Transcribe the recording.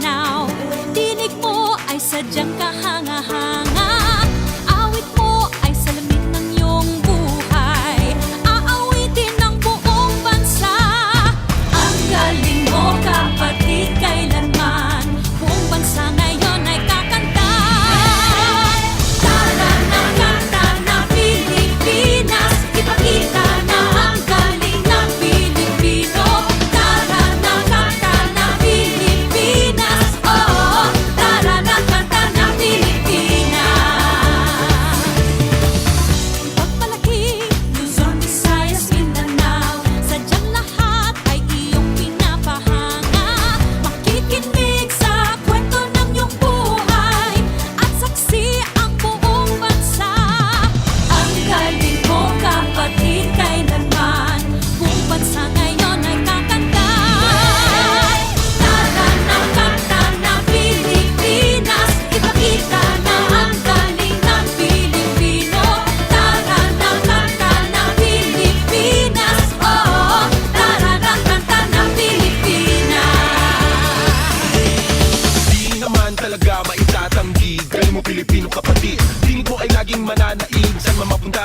now Tinig mo ay sadyang kahanga-hanga. Talaga maitatanggi Galing mo Pilipino kapatid. Piling ko ay laging mananaig Saan man mapunta